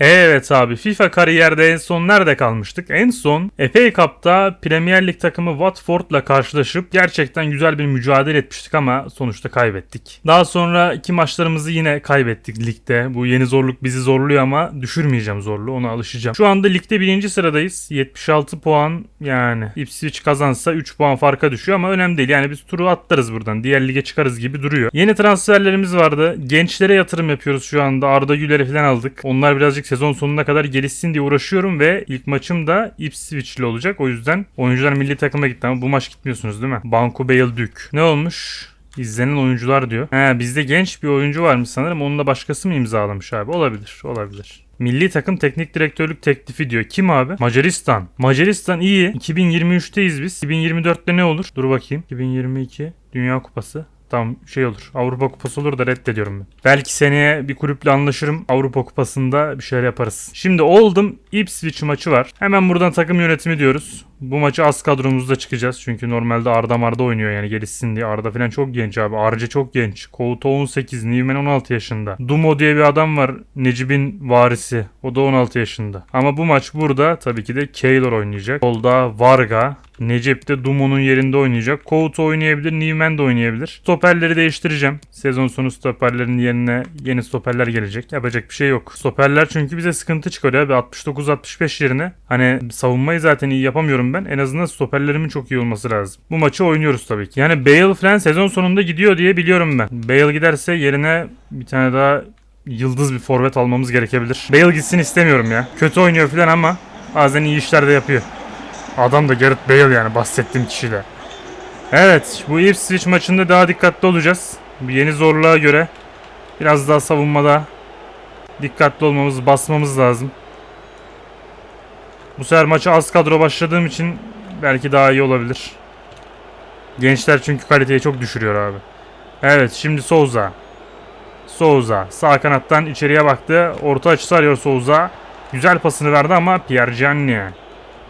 Evet abi FIFA kariyerde en son nerede kalmıştık? En son FA Cup'ta Premier Lig takımı Watford'la karşılaşıp gerçekten güzel bir mücadele etmiştik ama sonuçta kaybettik. Daha sonra iki maçlarımızı yine kaybettik ligde. Bu yeni zorluk bizi zorluyor ama düşürmeyeceğim zorluğu ona alışacağım. Şu anda ligde birinci sıradayız. 76 puan yani Ipswich kazansa 3 puan farka düşüyor ama önemli değil. Yani biz turu atlarız buradan. Diğer lige çıkarız gibi duruyor. Yeni transferlerimiz vardı. Gençlere yatırım yapıyoruz şu anda. Arda Güler'i falan aldık. Onlar birazcık sezon sonuna kadar gelişsin diye uğraşıyorum ve ilk maçım da Ipswich'li olacak. O yüzden oyuncular milli takıma gitti ama bu maç gitmiyorsunuz değil mi? Banco Bale Dük. Ne olmuş? İzlenen oyuncular diyor. He bizde genç bir oyuncu varmış sanırım. Onu da başkası mı imzalamış abi? Olabilir. Olabilir. Milli takım teknik direktörlük teklifi diyor. Kim abi? Macaristan. Macaristan iyi. 2023'teyiz biz. 2024'te ne olur? Dur bakayım. 2022 Dünya Kupası. Tamam şey olur. Avrupa Kupası olur da reddediyorum ben. Belki seneye bir kulüple anlaşırım. Avrupa Kupası'nda bir şeyler yaparız. Şimdi Oldham Ipswich maçı var. Hemen buradan takım yönetimi diyoruz. Bu maçı az kadromuzda çıkacağız. Çünkü normalde Arda Marda oynuyor yani gelişsin diye. Arda falan çok genç abi. Arce çok genç. Couto 18. Newman 16 yaşında. Dumo diye bir adam var. Necip'in varisi. O da 16 yaşında. Ama bu maç burada tabii ki de Keylor oynayacak. Solda Varga. Necip de Dumo'nun yerinde oynayacak. Couto oynayabilir. Newman de oynayabilir. Stoperleri değiştireceğim. Sezon sonu stoperlerin yerine yeni stoperler gelecek. Yapacak bir şey yok. Stoperler çünkü bize sıkıntı çıkarıyor abi. 69-65 yerine. Hani savunmayı zaten iyi yapamıyorum ben. En azından stoperlerimin çok iyi olması lazım. Bu maçı oynuyoruz tabii ki. Yani Bale falan sezon sonunda gidiyor diye biliyorum ben. Bale giderse yerine bir tane daha yıldız bir forvet almamız gerekebilir. Bale gitsin istemiyorum ya. Kötü oynuyor falan ama bazen iyi işler de yapıyor. Adam da Gareth Bale yani bahsettiğim kişi de. Evet bu Ipswich maçında daha dikkatli olacağız. Bu yeni zorluğa göre biraz daha savunmada dikkatli olmamız, basmamız lazım. Bu sefer maça az kadro başladığım için belki daha iyi olabilir. Gençler çünkü kaliteyi çok düşürüyor abi. Evet şimdi Souza. Souza sağ kanattan içeriye baktı. Orta açısı arıyor Souza. Güzel pasını verdi ama Pierre Gianni.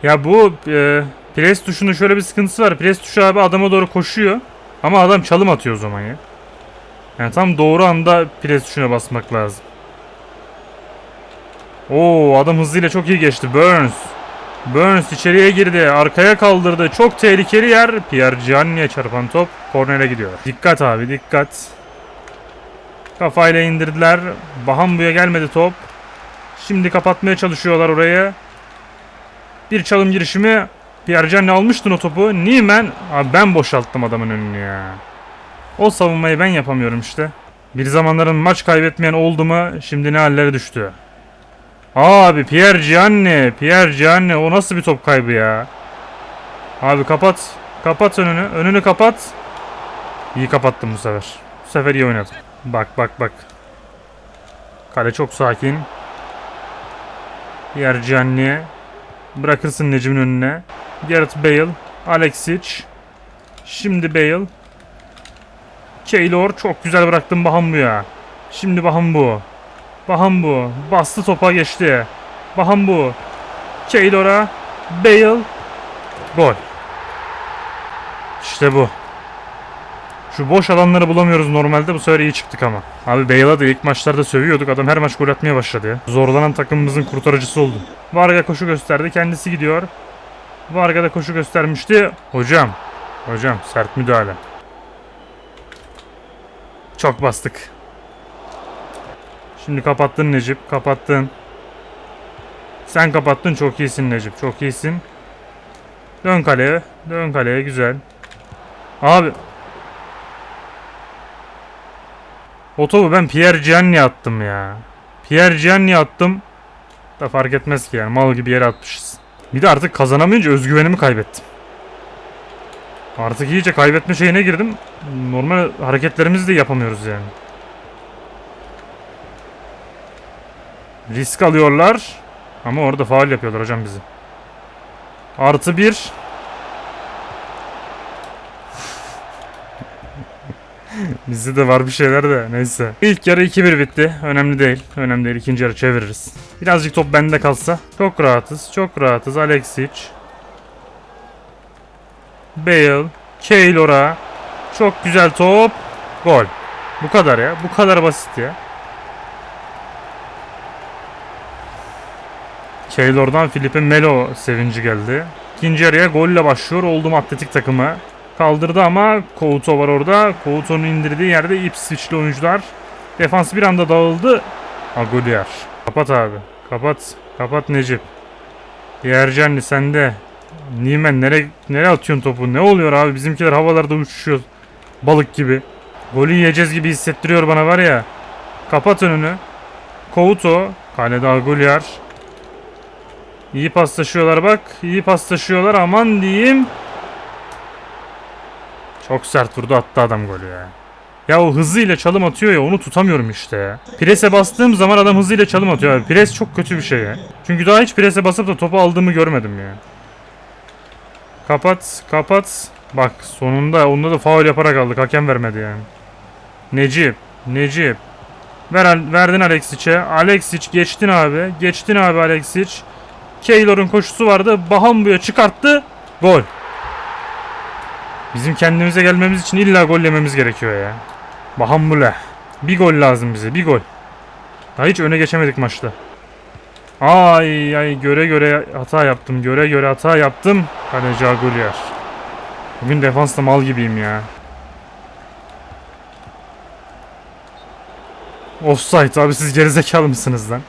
Ya bu e, pres tuşunun şöyle bir sıkıntısı var. Pres tuşu abi adama doğru koşuyor. Ama adam çalım atıyor o zaman ya. Yani tam doğru anda pres tuşuna basmak lazım. Oo adam hızıyla çok iyi geçti. Burns. Burns içeriye girdi. Arkaya kaldırdı. Çok tehlikeli yer. Pierre Gianni'ye çarpan top. Kornere gidiyor. Dikkat abi dikkat. Kafayla indirdiler. Bahambu'ya gelmedi top. Şimdi kapatmaya çalışıyorlar orayı. Bir çalım girişimi. Pierre Gianni almıştın o topu. Nimen. Abi ben boşalttım adamın önünü ya. O savunmayı ben yapamıyorum işte. Bir zamanların maç kaybetmeyen oldu mu şimdi ne hallere düştü. Abi Pierre Gianni. Pierre Gianni o nasıl bir top kaybı ya. Abi kapat. Kapat önünü. Önünü kapat. İyi kapattım bu sefer. Bu sefer iyi oynadım. Bak bak bak. Kale çok sakin. Pierre Gianni. Bırakırsın Necip'in önüne. Gareth Bale. Alexic. Şimdi Bale. Keylor çok güzel bıraktım Bahambu'ya. Şimdi Bahambu. Bahambu. Bastı topa geçti. Bahambu. Keylor'a. Bale. Gol. İşte bu. Şu boş alanları bulamıyoruz normalde bu sefer iyi çıktık ama. Abi Bale'a da ilk maçlarda sövüyorduk. Adam her maç gol atmaya başladı ya. Zorlanan takımımızın kurtarıcısı oldu. Varga koşu gösterdi. Kendisi gidiyor. Varga da koşu göstermişti. Hocam. Hocam sert müdahale. Çok bastık. Şimdi kapattın Necip. Kapattın. Sen kapattın. Çok iyisin Necip. Çok iyisin. Dön kaleye. Dön kaleye. Güzel. Abi. O topu ben Pierre Gianni attım ya. Pierre Gianni attım. Da fark etmez ki yani. Mal gibi yere atmışız. Bir de artık kazanamayınca özgüvenimi kaybettim. Artık iyice kaybetme şeyine girdim. Normal hareketlerimizi de yapamıyoruz yani. Risk alıyorlar. Ama orada faal yapıyorlar hocam bizi. Artı bir. Bizde de var bir şeyler de neyse. İlk yarı 2-1 bitti. Önemli değil. Önemli değil. İkinci yarı çeviririz. Birazcık top bende kalsa. Çok rahatız. Çok rahatız. Alexic. Bale. Keylor'a. Çok güzel top. Gol. Bu kadar ya. Bu kadar basit ya. Keylor'dan Felipe Melo sevinci geldi. İkinci yarıya golle başlıyor Oldum Atletik takımı. Kaldırdı ama Couto var orada. Couto'nun indirdiği yerde Ipswich'li oyuncular. Defans bir anda dağıldı. Agolier. Kapat abi. Kapat. Kapat Necip. Yercanli sende. Nimen nereye, nereye atıyorsun topu? Ne oluyor abi? Bizimkiler havalarda uçuşuyor. Balık gibi. Golü yiyeceğiz gibi hissettiriyor bana var ya. Kapat önünü. Couto. Kalede Agolier. İyi paslaşıyorlar bak. İyi paslaşıyorlar. Aman diyeyim. Çok sert vurdu attı adam golü ya. Ya o hızıyla çalım atıyor ya onu tutamıyorum işte ya. Prese bastığım zaman adam hızıyla çalım atıyor abi. Pres çok kötü bir şey ya. Çünkü daha hiç prese basıp da topu aldığımı görmedim ya. Kapat, kapat. Bak sonunda onda da faul yaparak aldık. Hakem vermedi yani. Necip, Necip. Ver, verdin Alexic'e. Alexic geçtin abi. Geçtin abi Alexic. Keylor'un koşusu vardı. Bahambu'ya çıkarttı. Gol. Bizim kendimize gelmemiz için illa gol yememiz gerekiyor ya. Bahambule. Bir gol lazım bize. Bir gol. Daha hiç öne geçemedik maçta. Ay ay göre göre hata yaptım. Göre göre hata yaptım. Kaleci Agulyer. Bugün defansta mal gibiyim ya. Offside abi siz gerizekalı mısınız lan?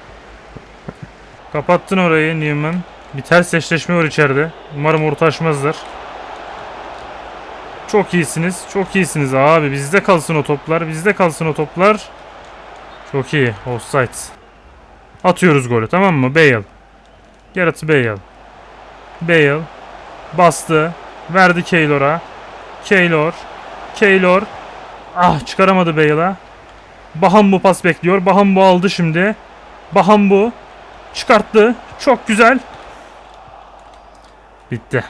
Kapattın orayı Newman. Bir ters eşleşme var içeride. Umarım orta açmazlar. Çok iyisiniz. Çok iyisiniz abi. Bizde kalsın o toplar. Bizde kalsın o toplar. Çok iyi. Offside. Atıyoruz golü tamam mı? Bale. Gareth Bale. Bale. Bastı. Verdi Keylor'a. Keylor. Keylor. Ah çıkaramadı Bale'a. Bahambu pas bekliyor. Bahambu aldı şimdi. Bahambu. Çıkarttı. Çok güzel. Bitti.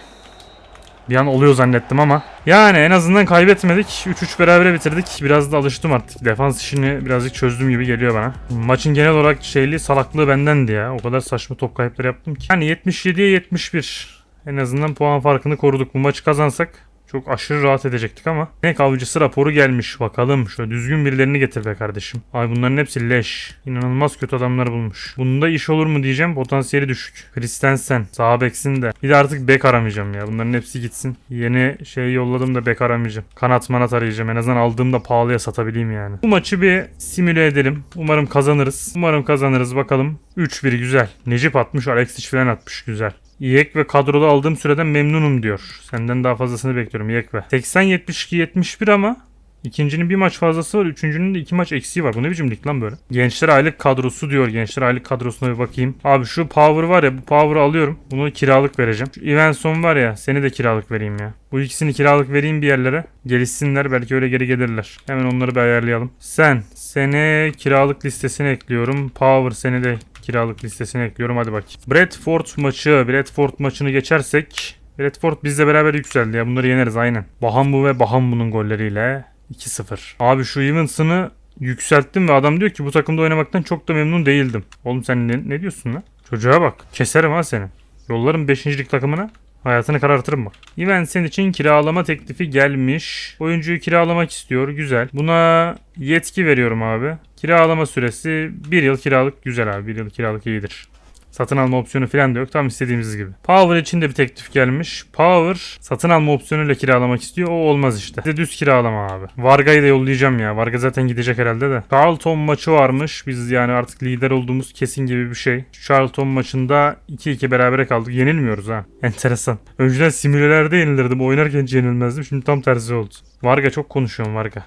Bir an oluyor zannettim ama. Yani en azından kaybetmedik. 3-3 berabere bitirdik. Biraz da alıştım artık. Defans işini birazcık çözdüm gibi geliyor bana. Maçın genel olarak şeyli salaklığı bendendi ya. O kadar saçma top kayıpları yaptım ki. Yani 77'ye 71. En azından puan farkını koruduk. Bu maçı kazansak çok aşırı rahat edecektik ama. Ne avcısı raporu gelmiş bakalım. Şöyle düzgün birilerini getir be kardeşim. Ay bunların hepsi leş. İnanılmaz kötü adamlar bulmuş. Bunda iş olur mu diyeceğim. Potansiyeli düşük. Christensen. Sağ beksin de. Bir de artık bek aramayacağım ya. Bunların hepsi gitsin. Yeni şey yolladım da bek aramayacağım. Kanat manat arayacağım. En azından aldığımda pahalıya satabileyim yani. Bu maçı bir simüle edelim. Umarım kazanırız. Umarım kazanırız bakalım. 3-1 güzel. Necip atmış. Alexic falan atmış. Güzel. İyek ve kadroda aldığım süreden memnunum diyor. Senden daha fazlasını bekliyorum İyek ve. 80-72-71 ama ikincinin bir maç fazlası var. Üçüncünün de iki maç eksiği var. Bu ne biçim lig lan böyle? Gençler aylık kadrosu diyor. Gençler aylık kadrosuna bir bakayım. Abi şu power var ya bu power'ı alıyorum. Bunu kiralık vereceğim. Şu Evenson var ya seni de kiralık vereyim ya. Bu ikisini kiralık vereyim bir yerlere. Gelişsinler belki öyle geri gelirler. Hemen onları bir ayarlayalım. Sen seni kiralık listesine ekliyorum. Power seni de kiralık listesine ekliyorum. Hadi bak. Bradford maçı. Bradford maçını geçersek Bradford bizle beraber yükseldi ya. Bunları yeneriz aynen. Bahambu ve Bahambu'nun golleriyle 2-0. Abi şu Evans'ını yükselttim ve adam diyor ki bu takımda oynamaktan çok da memnun değildim. Oğlum sen ne, ne diyorsun lan? Çocuğa bak. Keserim ha seni. Yollarım 5. lig takımına. Hayatını karartırım bak. Evensen için kiralama teklifi gelmiş. Oyuncuyu kiralamak istiyor. Güzel. Buna yetki veriyorum abi. Kiralama süresi 1 yıl kiralık güzel abi. 1 yıl kiralık iyidir. Satın alma opsiyonu falan da yok. Tam istediğimiz gibi. Power için de bir teklif gelmiş. Power satın alma opsiyonuyla kiralamak istiyor. O olmaz işte. Bir de düz kiralama abi. Varga'yı da yollayacağım ya. Varga zaten gidecek herhalde de. Charlton maçı varmış. Biz yani artık lider olduğumuz kesin gibi bir şey. Charlton maçında 2-2 berabere kaldık. Yenilmiyoruz ha. Enteresan. Önceden simülelerde yenilirdim. Oynarken hiç yenilmezdim. Şimdi tam tersi oldu. Varga çok konuşuyorum Varga.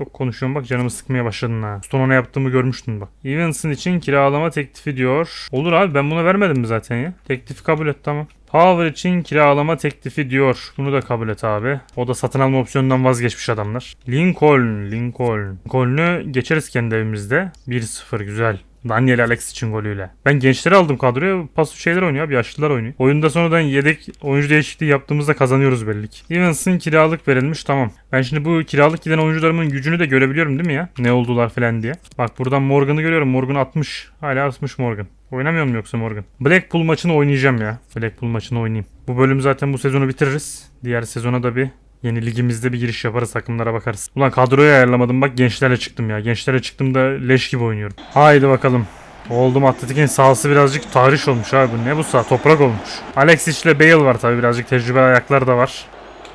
Çok konuşuyorum bak canımı sıkmaya başladın ha. Stone ne yaptığımı görmüştün bak. Evans'ın için kiralama teklifi diyor. Olur abi ben bunu vermedim mi zaten ya? Teklifi kabul et tamam. Power için kiralama teklifi diyor. Bunu da kabul et abi. O da satın alma opsiyonundan vazgeçmiş adamlar. Lincoln, Lincoln. Lincoln'u geçeriz kendi evimizde. 1-0 güzel. Daniel Alex için golüyle. Ben gençleri aldım kadroya. Pas şeyler oynuyor abi. Yaşlılar oynuyor. Oyunda sonradan yedek oyuncu değişikliği yaptığımızda kazanıyoruz belli ki. Evans'ın kiralık verilmiş tamam. Ben şimdi bu kiralık giden oyuncularımın gücünü de görebiliyorum değil mi ya? Ne oldular falan diye. Bak buradan Morgan'ı görüyorum. Morgan 60. Hala 60 Morgan. Oynamıyor mu yoksa Morgan? Blackpool maçını oynayacağım ya. Blackpool maçını oynayayım. Bu bölüm zaten bu sezonu bitiririz. Diğer sezona da bir Yeni ligimizde bir giriş yaparız takımlara bakarız. Ulan kadroyu ayarlamadım bak gençlerle çıktım ya. Gençlerle çıktım da leş gibi oynuyorum. Haydi bakalım. Oldum Atletik'in sahası birazcık tahriş olmuş abi. Ne bu saha? Toprak olmuş. Alexic ile Bale var tabi birazcık tecrübeli ayaklar da var.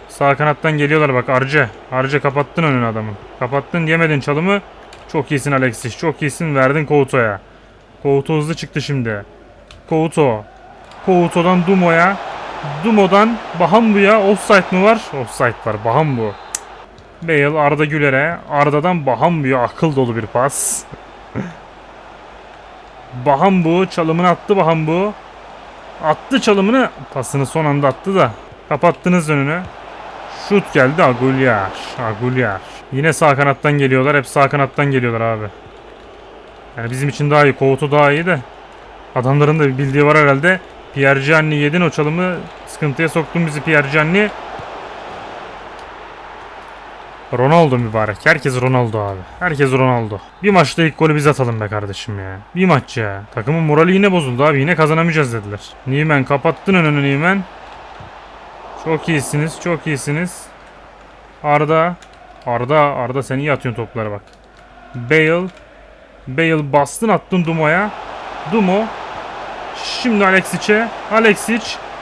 Sağ kanattan geliyorlar bak Arce. Arce kapattın önünü adamın. Kapattın yemedin çalımı. Çok iyisin Alexis. Çok iyisin. Verdin Couto'ya. Couto hızlı çıktı şimdi. Couto. Couto'dan Dumo'ya. Dumo'dan Bahambu'ya. Offside mı var? Offside var. Bahambu. Bale Arda Güler'e. Arda'dan Bahambu'ya akıl dolu bir pas. Bahambu çalımını attı Bahambu. Attı çalımını. Pasını son anda attı da. Kapattınız önünü. Şut geldi Agulyar. Agulyar. Yine sağ kanattan geliyorlar. Hep sağ kanattan geliyorlar abi. Yani bizim için daha iyi. Kovutu daha iyi de. Adamların da bildiği var herhalde. Pierre Gianni yedin o çalımı. Sıkıntıya soktun bizi Pierre Gianni. Ronaldo mübarek. Herkes Ronaldo abi. Herkes Ronaldo. Bir maçta ilk golü biz atalım be kardeşim ya. Bir maç ya. Takımın morali yine bozuldu abi. Yine kazanamayacağız dediler. Nimen kapattın önünü Nimen. Çok iyisiniz. Çok iyisiniz. Arda. Arda. Arda sen iyi atıyorsun toplara bak. Bale. Bale bastın attın Dumo'ya. Dumo. Şimdi Alexic'e. Alexic.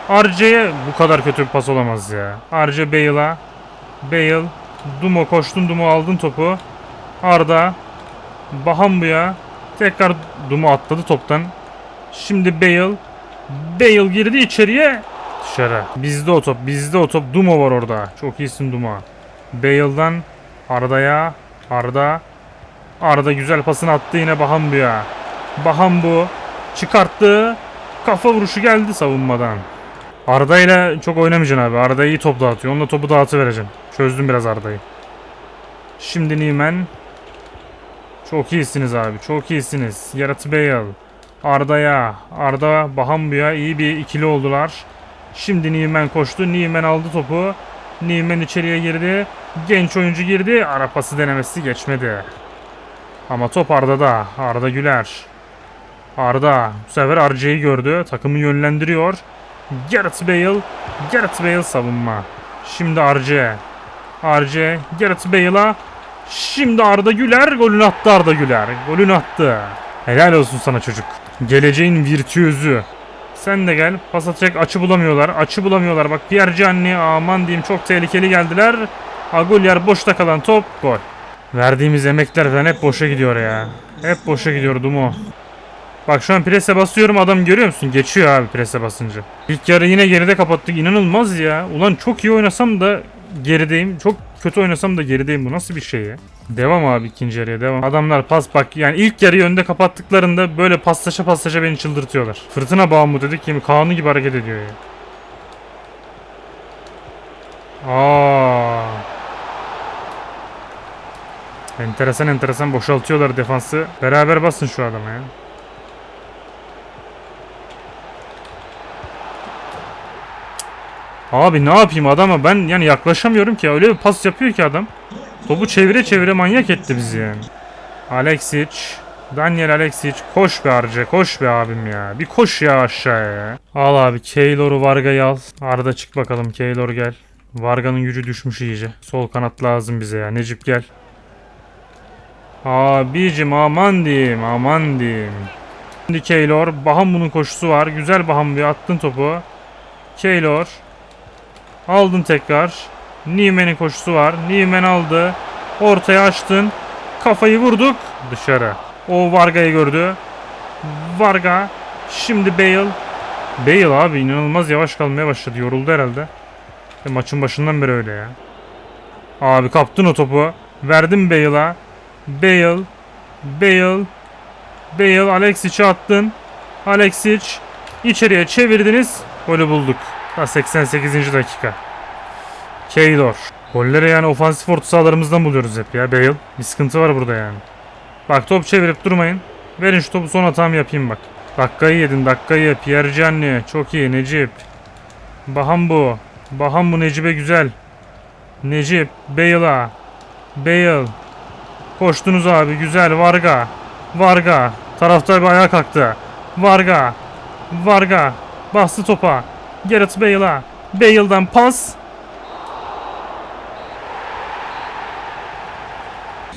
Arce'ye bu kadar kötü bir pas olamaz ya. Arce Bale'a. Bale. Dumo koştun Dumo aldın topu. Arda. Bahambu'ya. Tekrar Dumo atladı toptan. Şimdi Bale. Bale girdi içeriye. Dışarı. Bizde o top. Bizde o top. Dumo var orada. Çok iyisin Dumo. Bale'dan Arda'ya. Arda. Arda güzel pasını attı yine Bahambu'ya. Bahambu çıkarttı. Kafa vuruşu geldi savunmadan. Arda ile çok oynamayacaksın abi. Arda iyi top dağıtıyor. Onunla topu dağıtıvereceksin. Çözdüm biraz Arda'yı. Şimdi Nimen. Çok iyisiniz abi. Çok iyisiniz. Yarat Bale. Arda'ya. Arda Bahambu'ya iyi bir ikili oldular. Şimdi Nimen koştu. Nimen aldı topu. Nimen içeriye girdi. Genç oyuncu girdi. Ara pası denemesi geçmedi. Ama top Arda'da. Arda Güler. Arda bu sefer Arce'yi gördü. Takımı yönlendiriyor. Gareth Bale. Gareth Bale savunma. Şimdi Arce. Arce. Gareth Bale'a. Şimdi Arda Güler. Golünü attı Arda Güler. Golünü attı. Helal olsun sana çocuk. Geleceğin virtüözü. Sen de gel. Pas atacak açı bulamıyorlar. Açı bulamıyorlar. Bak Pierre Gianni aman diyeyim çok tehlikeli geldiler. Agulyar boşta kalan top. Gol. Verdiğimiz emekler falan hep boşa gidiyor ya. Hep boşa gidiyor Dumo. Bak şu an prese basıyorum adam görüyor musun? Geçiyor abi prese basınca. İlk yarı yine geride kapattık. İnanılmaz ya. Ulan çok iyi oynasam da gerideyim. Çok kötü oynasam da gerideyim. Bu nasıl bir şey ya? Devam abi ikinci yarıya devam. Adamlar pas bak yani ilk yarıyı önde kapattıklarında böyle paslaşa paslaşa beni çıldırtıyorlar. Fırtına bağımlı dedik ki kanunu gibi hareket ediyor ya. Aa. Enteresan enteresan boşaltıyorlar defansı. Beraber basın şu adama ya. Abi ne yapayım adama ben yani yaklaşamıyorum ki öyle bir pas yapıyor ki adam. Topu çevire çevire manyak etti bizi yani. Alexic. Daniel Alexic. Koş be Arce koş be abim ya. Bir koş ya aşağıya ya. Al abi Keylor'u Varga'yı al. Arda çık bakalım Keylor gel. Varga'nın gücü düşmüş iyice. Sol kanat lazım bize ya. Necip gel. Abicim aman diyeyim aman diyeyim. Şimdi Keylor. Bahambu'nun koşusu var. Güzel Bahambu'ya attın topu. Keylor. Aldın tekrar. Nimen'in koşusu var. Nimen aldı. Ortaya açtın. Kafayı vurduk. Dışarı. O Varga'yı gördü. Varga. Şimdi Bale. Bale abi inanılmaz yavaş kalmaya başladı. Yoruldu herhalde. E, maçın başından beri öyle ya. Abi kaptın o topu. Verdin Bale'a. Bale. Bale. Bale Alexic'e attın. Alexic. içeriye çevirdiniz. Golü bulduk. Ha 88. dakika. Keylor. Golleri yani ofansif orta sahalarımızdan buluyoruz hep ya Bale. Bir sıkıntı var burada yani. Bak top çevirip durmayın. Verin şu topu son hatamı yapayım bak. Dakikayı yedin dakikayı. Pierre Gianni. Çok iyi Necip. Bahambu. Bahambu Necip'e güzel. Necip. Bale'a. Bale. Koştunuz abi güzel. Varga. Varga. Taraftar bir ayağa kalktı. Varga. Varga. Bastı topa. Gareth Bale'a. Bale'dan pas.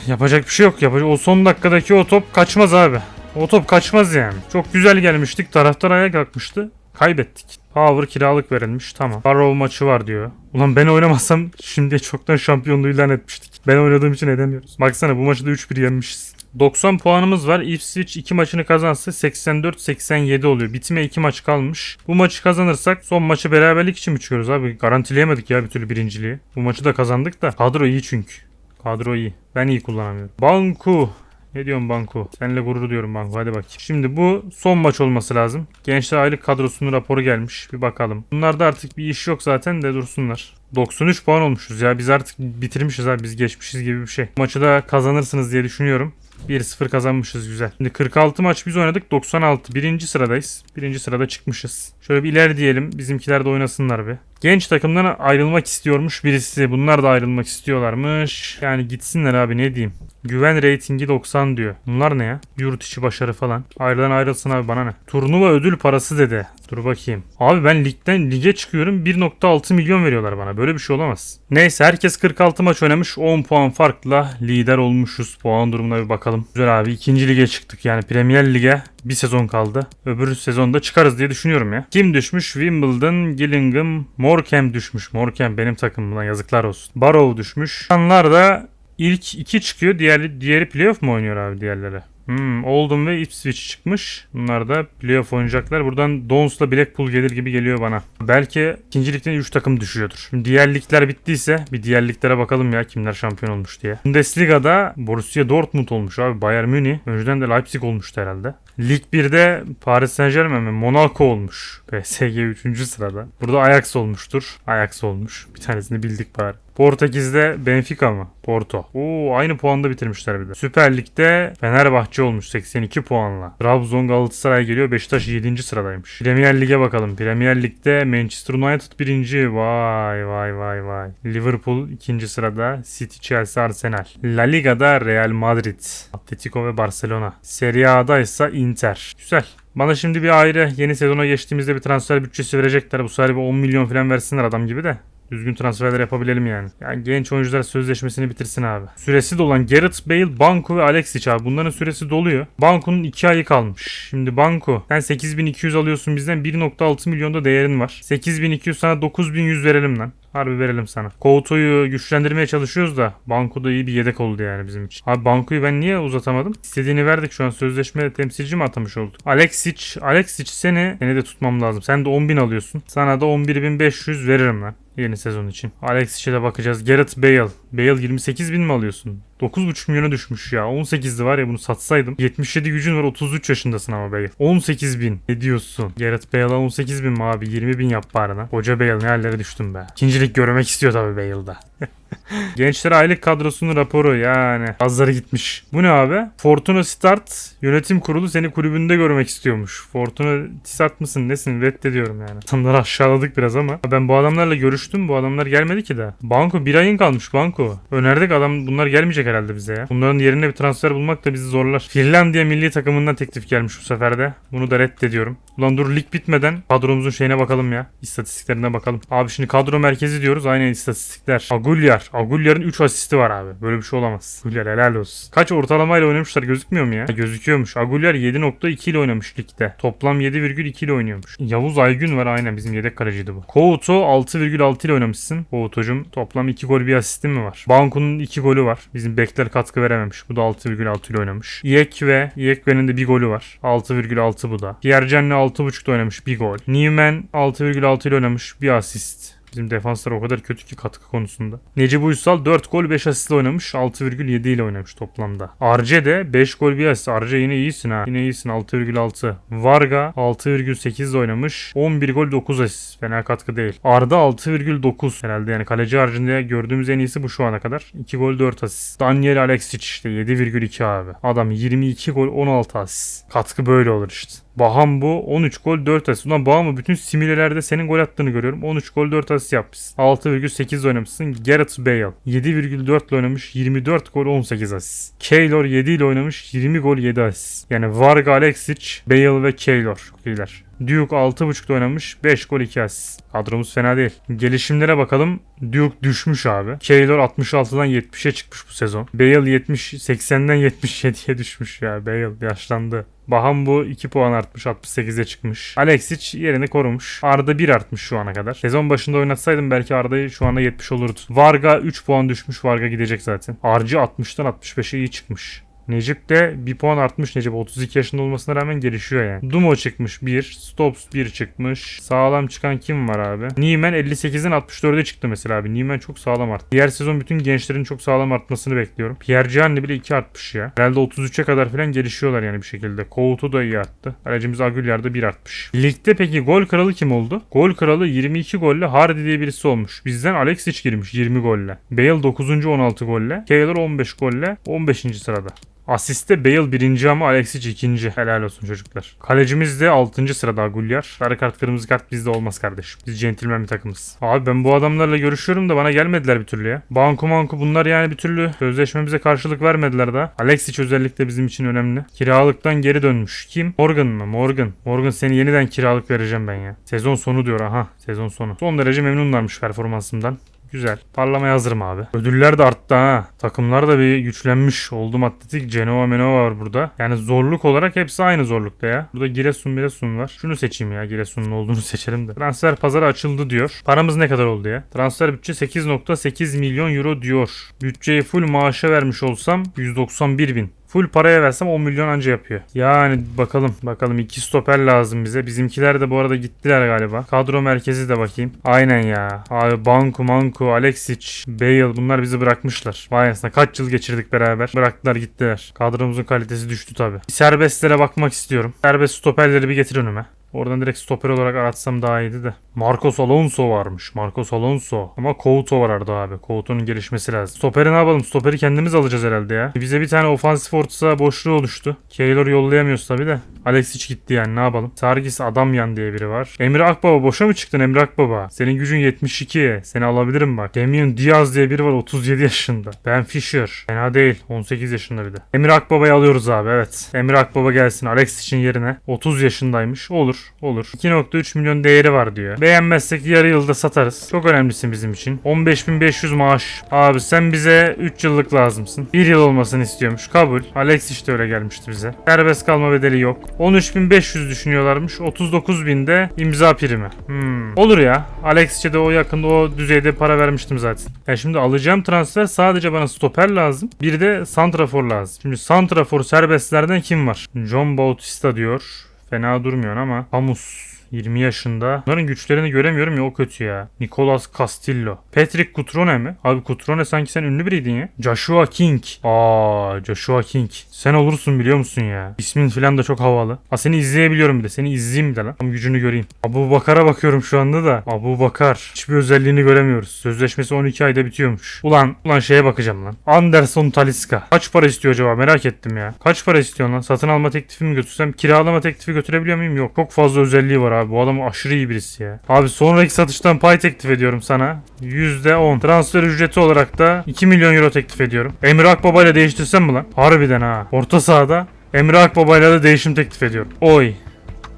Yapacak bir şey yok. Yapacak. O son dakikadaki o top kaçmaz abi. O top kaçmaz yani. Çok güzel gelmiştik. Taraftar ayağa kalkmıştı. Kaybettik. Power kiralık verilmiş. Tamam. Barrow maçı var diyor. Ulan ben oynamazsam şimdiye çoktan şampiyonluğu ilan etmiştik. Ben oynadığım için edemiyoruz. Baksana bu maçı da 3-1 yenmişiz. 90 puanımız var. Ipswich 2 maçını kazansa 84-87 oluyor. Bitime 2 maç kalmış. Bu maçı kazanırsak son maçı beraberlik için mi çıkıyoruz abi? Garantileyemedik ya bir türlü birinciliği. Bu maçı da kazandık da. Kadro iyi çünkü. Kadro iyi. Ben iyi kullanamıyorum. Banku. Ne diyorsun Banku? Seninle gurur diyorum Banku. Hadi bak. Şimdi bu son maç olması lazım. Gençler aylık kadrosunun raporu gelmiş. Bir bakalım. Bunlarda artık bir iş yok zaten de dursunlar. 93 puan olmuşuz ya. Biz artık bitirmişiz abi. Biz geçmişiz gibi bir şey. Maçı da kazanırsınız diye düşünüyorum. 1-0 kazanmışız güzel. Şimdi 46 maç biz oynadık 96. Birinci sıradayız. Birinci sırada çıkmışız. Şöyle bir ileri diyelim. Bizimkiler de oynasınlar bir. Genç takımdan ayrılmak istiyormuş birisi. Bunlar da ayrılmak istiyorlarmış. Yani gitsinler abi ne diyeyim. Güven reytingi 90 diyor. Bunlar ne ya? Yurt içi başarı falan. Ayrılan ayrılsın abi bana ne? Turnuva ödül parası dedi. Dur bakayım. Abi ben ligden lige çıkıyorum 1.6 milyon veriyorlar bana. Böyle bir şey olamaz. Neyse herkes 46 maç oynamış. 10 puan farkla lider olmuşuz. Puan durumuna bir bakalım. Güzel abi ikinci lige çıktık yani Premier Lig'e bir sezon kaldı. Öbür sezonda çıkarız diye düşünüyorum ya. Kim düşmüş? Wimbledon, Gillingham, Morecambe düşmüş. Morecambe benim takımımdan yazıklar olsun. Barrow düşmüş. Onlar da ilk iki çıkıyor. Diğeri, diğeri playoff mu oynuyor abi diğerleri? Hmm, Oldham ve Ipswich çıkmış. Bunlar da playoff oynayacaklar. Buradan Dons'la Blackpool gelir gibi geliyor bana. Belki ikinci ligden 3 takım düşüyordur. Şimdi diğer ligler bittiyse bir diğer liglere bakalım ya kimler şampiyon olmuş diye. Bundesliga'da Borussia Dortmund olmuş abi. Bayern Münih. Önceden de Leipzig olmuştu herhalde. Lig 1'de Paris Saint Germain mi? Monaco olmuş. PSG 3. sırada. Burada Ajax olmuştur. Ajax olmuş. Bir tanesini bildik bari. Portekiz'de Benfica mı? Porto. Oo aynı puanda bitirmişler bir de. Süper Lig'de Fenerbahçe olmuş 82 puanla. Trabzon Galatasaray geliyor. Beşiktaş 7. sıradaymış. Premier Lig'e bakalım. Premier Lig'de Manchester United 1. Vay vay vay vay. Liverpool 2. sırada. City, Chelsea, Arsenal. La Liga'da Real Madrid. Atletico ve Barcelona. Serie A'da ise Inter. Güzel. Bana şimdi bir ayrı yeni sezona geçtiğimizde bir transfer bütçesi verecekler. Bu sefer bir 10 milyon falan versinler adam gibi de. Düzgün transferler yapabilelim yani. Yani genç oyuncular sözleşmesini bitirsin abi. Süresi dolan Gareth Bale, Banko ve Alexic abi. Bunların süresi doluyor. Banko'nun 2 ayı kalmış. Şimdi Banko sen 8200 alıyorsun bizden 1.6 milyonda değerin var. 8200 sana 9100 verelim lan. Harbi verelim sana. Couto'yu güçlendirmeye çalışıyoruz da Banko da iyi bir yedek oldu yani bizim için. Abi Banko'yu ben niye uzatamadım? İstediğini verdik şu an sözleşme temsilci mi atamış olduk? Alexic, Alexic seni seni de tutmam lazım. Sen de 10.000 alıyorsun. Sana da 11.500 veririm lan yeni sezon için. Alexic'e de bakacağız. Gareth Bale. Bale 28 bin mi alıyorsun? 9.5 milyona düşmüş ya. 18'di var ya bunu satsaydım. 77 gücün var 33 yaşındasın ama Bale. 18 bin. Ne diyorsun? Gareth Bale'a 18 bin mi abi? 20 bin yap bari lan. Koca Bale ne hallere düştüm be. İkincilik görmek istiyor tabii Bale'da. Gençler aylık kadrosunun raporu yani. Azları gitmiş. Bu ne abi? Fortuna Start yönetim kurulu seni kulübünde görmek istiyormuş. Fortuna Start mısın nesin? Reddediyorum yani. Adamları aşağıladık biraz ama. Ben bu adamlarla görüştüm. Bu adamlar gelmedi ki de. Banko bir ayın kalmış Banko. Önerdik adam bunlar gelmeyecek herhalde bize ya. Bunların yerine bir transfer bulmak da bizi zorlar. Finlandiya milli takımından teklif gelmiş bu sefer de. Bunu da reddediyorum. Ulan dur lig bitmeden kadromuzun şeyine bakalım ya. İstatistiklerine bakalım. Abi şimdi kadro merkezi diyoruz. Aynen istatistikler. Agulyar. Agulyar'ın 3 asisti var abi. Böyle bir şey olamaz. Agulyar helal olsun. Kaç ortalamayla oynamışlar gözükmüyor mu ya? Gözüküyormuş. Agulyar 7.2 ile oynamış ligde. Toplam 7,2 ile oynuyormuş. Yavuz Aygün var aynen bizim yedek kaleciydi bu. Couto 6,6 ile oynamışsın. Couto'cum toplam 2 gol bir asistin mi var? Banku'nun 2 golü var. Bizim bekler katkı verememiş. Bu da 6,6 ile oynamış. Yek ve Yekve'nin de bir golü var. 6,6 bu da. Pierre Can'le 6.5'da oynamış bir gol. Newman 6,6 ile oynamış bir asist. Bizim defanslar o kadar kötü ki katkı konusunda. Necip Uysal 4 gol 5 asistle oynamış. 6,7 ile oynamış toplamda. Arce de 5 gol 1 asist. Arce yine iyisin ha. Yine iyisin 6,6. Varga 6,8 ile oynamış. 11 gol 9 asist. Fena katkı değil. Arda 6,9 herhalde yani kaleci haricinde gördüğümüz en iyisi bu şu ana kadar. 2 gol 4 asist. Daniel Alexic işte 7,2 abi. Adam 22 gol 16 asist. Katkı böyle olur işte. Baham bu 13 gol 4 asist. Ulan Baham'ı bütün simülelerde senin gol attığını görüyorum. 13 gol 4 asist yapmışsın. 6,8 oynamışsın. Gareth Bale 7,4 ile oynamış. 24 gol 18 asist. Keylor 7 ile oynamış. 20 gol 7 asist. Yani Varga, Alexic, Bale ve Keylor iyiler. Duke 6.5'da oynamış. 5 gol 2 asist. Kadromuz fena değil. Gelişimlere bakalım. Duke düşmüş abi. Keylor 66'dan 70'e çıkmış bu sezon. Bale 70 80'den 77'ye düşmüş ya. Bale yaşlandı. Baham bu 2 puan artmış 68'e çıkmış. Alexic yerini korumuş. Arda 1 artmış şu ana kadar. Sezon başında oynatsaydım belki Arda'yı şu anda 70 olurdu. Varga 3 puan düşmüş. Varga gidecek zaten. Arcı 60'tan 65'e iyi çıkmış. Necip de bir puan artmış Necip 32 yaşında olmasına rağmen gelişiyor yani. Dumo çıkmış 1, Stops 1 çıkmış. Sağlam çıkan kim var abi? Niemen 58'den 64'e çıktı mesela abi. Niemen çok sağlam arttı. Diğer sezon bütün gençlerin çok sağlam artmasını bekliyorum. Pierre Gianni bile 2 artmış ya. Herhalde 33'e kadar falan gelişiyorlar yani bir şekilde. Kout'u da iyi arttı. Aracımız Aguilar da 1 artmış. Ligde peki gol kralı kim oldu? Gol kralı 22 golle Hardy diye birisi olmuş. Bizden Alexic girmiş 20 golle. Bale 9. 16 golle. Taylor 15 golle 15. sırada. Asiste Bale birinci ama Alexic ikinci. Helal olsun çocuklar. Kalecimiz de 6. sırada Agulyar. Sarı kart kırmızı kart bizde olmaz kardeşim. Biz centilmen bir takımız. Abi ben bu adamlarla görüşüyorum da bana gelmediler bir türlü ya. Banko manko bunlar yani bir türlü sözleşmemize karşılık vermediler daha. Alexis özellikle bizim için önemli. Kiralıktan geri dönmüş. Kim? Morgan mı? Morgan. Morgan seni yeniden kiralık vereceğim ben ya. Sezon sonu diyor aha. Sezon sonu. Son derece memnunlarmış performansımdan. Güzel. Parlamaya hazırım abi. Ödüller de arttı ha. Takımlar da bir güçlenmiş. Oldum Atletik, Genova, Menova var burada. Yani zorluk olarak hepsi aynı zorlukta ya. Burada Giresun, Giresun var. Şunu seçeyim ya. Giresun'un olduğunu seçelim de. Transfer pazarı açıldı diyor. Paramız ne kadar oldu ya? Transfer bütçe 8.8 milyon euro diyor. Bütçeyi full maaşa vermiş olsam 191 bin. Full paraya versem 10 milyon anca yapıyor. Yani bakalım bakalım iki stoper lazım bize. Bizimkiler de bu arada gittiler galiba. Kadro merkezi de bakayım. Aynen ya. Abi Banku, Manku, Alexic, Bale bunlar bizi bırakmışlar. Vay aslında kaç yıl geçirdik beraber. Bıraktılar gittiler. Kadromuzun kalitesi düştü tabi. Serbestlere bakmak istiyorum. Serbest stoperleri bir getir önüme. Oradan direkt stoper olarak aratsam daha iyiydi de. Marcos Alonso varmış. Marcos Alonso. Ama Couto var arada abi. Couto'nun gelişmesi lazım. Stoperi ne yapalım? Stoperi kendimiz alacağız herhalde ya. Bize bir tane ofansif orta boşluğu oluştu. Keylor yollayamıyoruz tabi de. Alex gitti yani ne yapalım. Sargis Adamyan diye biri var. Emre Akbaba boşa mı çıktın Emre Akbaba? Senin gücün 72. Seni alabilirim bak. Damian Diaz diye biri var 37 yaşında. Ben Fisher. Fena değil. 18 yaşında bir de. Emre Akbaba'yı alıyoruz abi evet. Emre Akbaba gelsin Alex için yerine. 30 yaşındaymış. Olur. Olur. 2.3 milyon değeri var diyor. Beğenmezsek yarı yılda satarız. Çok önemlisin bizim için. 15.500 maaş. Abi sen bize 3 yıllık lazımsın. 1 yıl olmasını istiyormuş. Kabul. Alex işte öyle gelmişti bize. Serbest kalma bedeli yok. 13.500 düşünüyorlarmış. 39.000 de imza primi. Hmm. Olur ya. Alex'e de o yakında o düzeyde para vermiştim zaten. Ya şimdi alacağım transfer sadece bana stoper lazım. Bir de santrafor lazım. Şimdi santrafor serbestlerden kim var? John Bautista diyor. Fena durmuyor ama. Hamus. 20 yaşında. Bunların güçlerini göremiyorum ya o kötü ya. Nicolas Castillo. Patrick Cutrone mi? Abi Cutrone sanki sen ünlü biriydin ya. Joshua King. Aa Joshua King. Sen olursun biliyor musun ya? İsmin falan da çok havalı. Ha seni izleyebiliyorum bir de. Seni izleyeyim de lan. Tam gücünü göreyim. Abu Bakar'a bakıyorum şu anda da. Abu Bakar. Hiçbir özelliğini göremiyoruz. Sözleşmesi 12 ayda bitiyormuş. Ulan ulan şeye bakacağım lan. Anderson Taliska. Kaç para istiyor acaba? Merak ettim ya. Kaç para istiyorsun lan? Satın alma teklifi mi götürsem? Kiralama teklifi götürebiliyor muyum? Yok. Çok fazla özelliği var abi. Bu adam aşırı iyi birisi ya. Abi sonraki satıştan pay teklif ediyorum sana. %10. Transfer ücreti olarak da 2 milyon euro teklif ediyorum. Emre Akbaba ile değiştirsem mi lan? Harbiden ha. Orta sahada Emre Akbaba ile de değişim teklif ediyorum. Oy.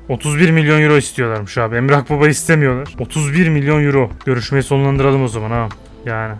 31 milyon euro istiyorlarmış abi. Emre Akbaba istemiyorlar. 31 milyon euro. Görüşmeyi sonlandıralım o zaman ha. Yani.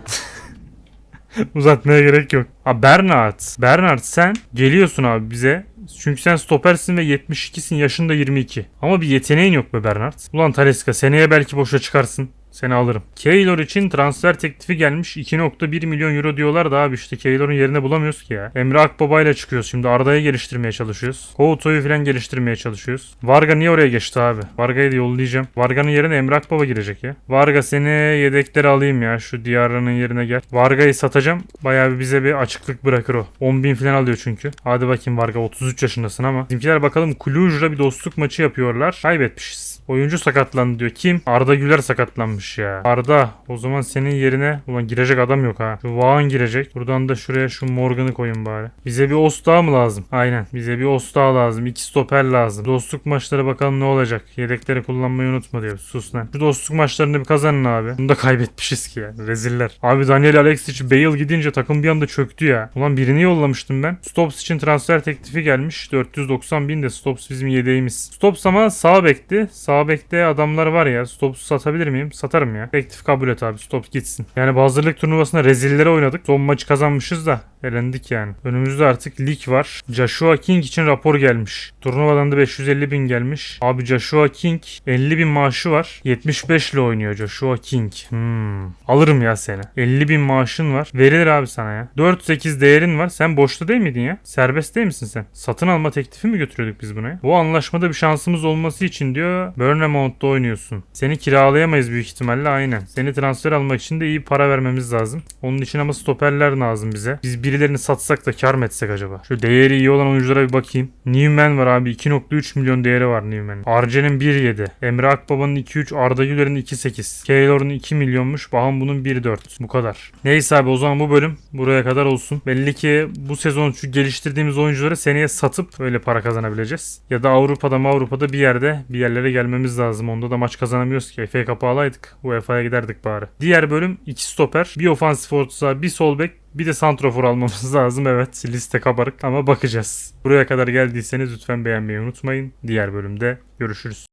Uzatmaya gerek yok. Ha Bernard. Bernard sen geliyorsun abi bize. Çünkü sen stopersin ve 72'sin yaşında 22. Ama bir yeteneğin yok be Bernard. Ulan Talisca seneye belki boşa çıkarsın. Seni alırım. Keylor için transfer teklifi gelmiş. 2.1 milyon euro diyorlar da abi işte Keylor'un yerine bulamıyoruz ki ya. Emre Akbaba ile çıkıyoruz şimdi. Arda'yı geliştirmeye çalışıyoruz. Couto'yu falan geliştirmeye çalışıyoruz. Varga niye oraya geçti abi? Varga'yı da yollayacağım. Varga'nın yerine Emre Akbaba girecek ya. Varga seni yedekleri alayım ya. Şu Diyara'nın yerine gel. Varga'yı satacağım. Bayağı bir bize bir açıklık bırakır o. 10 bin falan alıyor çünkü. Hadi bakayım Varga 33 yaşındasın ama. Bizimkiler bakalım Cluj'la bir dostluk maçı yapıyorlar. Kaybetmişiz. Oyuncu sakatlandı diyor. Kim? Arda Güler sakatlanmış ya. Arda o zaman senin yerine ulan girecek adam yok ha. Şu Vağan girecek. Buradan da şuraya şu Morgan'ı koyun bari. Bize bir os daha mı lazım? Aynen. Bize bir os daha lazım. İki stoper lazım. Dostluk maçları bakalım ne olacak. Yedekleri kullanmayı unutma diyor. Sus lan. Şu dostluk maçlarını bir kazanın abi. Bunu da kaybetmişiz ki ya. Reziller. Abi Daniel Alexic Bale gidince takım bir anda çöktü ya. Ulan birini yollamıştım ben. Stops için transfer teklifi gelmiş. 490 bin de Stops bizim yedeğimiz. Stops ama sağ bekti. Sağ bekte adamlar var ya. Stops satabilir miyim? Sat satarım ya. Teklif kabul et abi. Stop gitsin. Yani bu hazırlık turnuvasında rezillere oynadık. Son maçı kazanmışız da elendik yani. Önümüzde artık lig var. Joshua King için rapor gelmiş. Turnuvadan da 550 bin gelmiş. Abi Joshua King 50 bin maaşı var. 75 ile oynuyor Joshua King. Hmm. Alırım ya seni. 50 bin maaşın var. Verilir abi sana ya. 4-8 değerin var. Sen boşta değil miydin ya? Serbest değil misin sen? Satın alma teklifi mi götürüyorduk biz buna ya? Bu anlaşmada bir şansımız olması için diyor Bournemouth'ta oynuyorsun. Seni kiralayamayız büyük ihtimalle aynen. Seni transfer almak için de iyi para vermemiz lazım. Onun için ama stoperler lazım bize. Biz birilerini satsak da kar mı etsek acaba? Şu değeri iyi olan oyunculara bir bakayım. Newman var abi 2.3 milyon değeri var Newman'ın. Arce'nin 1.7. Emre Akbaba'nın 2.3. Arda Güler'in 2.8. Keylor'un 2 milyonmuş. Bahan bunun 1.4. Bu kadar. Neyse abi o zaman bu bölüm buraya kadar olsun. Belli ki bu sezon şu geliştirdiğimiz oyuncuları seneye satıp öyle para kazanabileceğiz. Ya da Avrupa'da Avrupa'da bir yerde bir yerlere gelmemiz lazım. Onda da maç kazanamıyoruz ki. FA Cup'ı alaydık. UEFA'ya giderdik bari. Diğer bölüm 2 stoper, bir ofansif orta, bir sol bek, bir de santrofor almamız lazım. Evet liste kabarık ama bakacağız. Buraya kadar geldiyseniz lütfen beğenmeyi unutmayın. Diğer bölümde görüşürüz.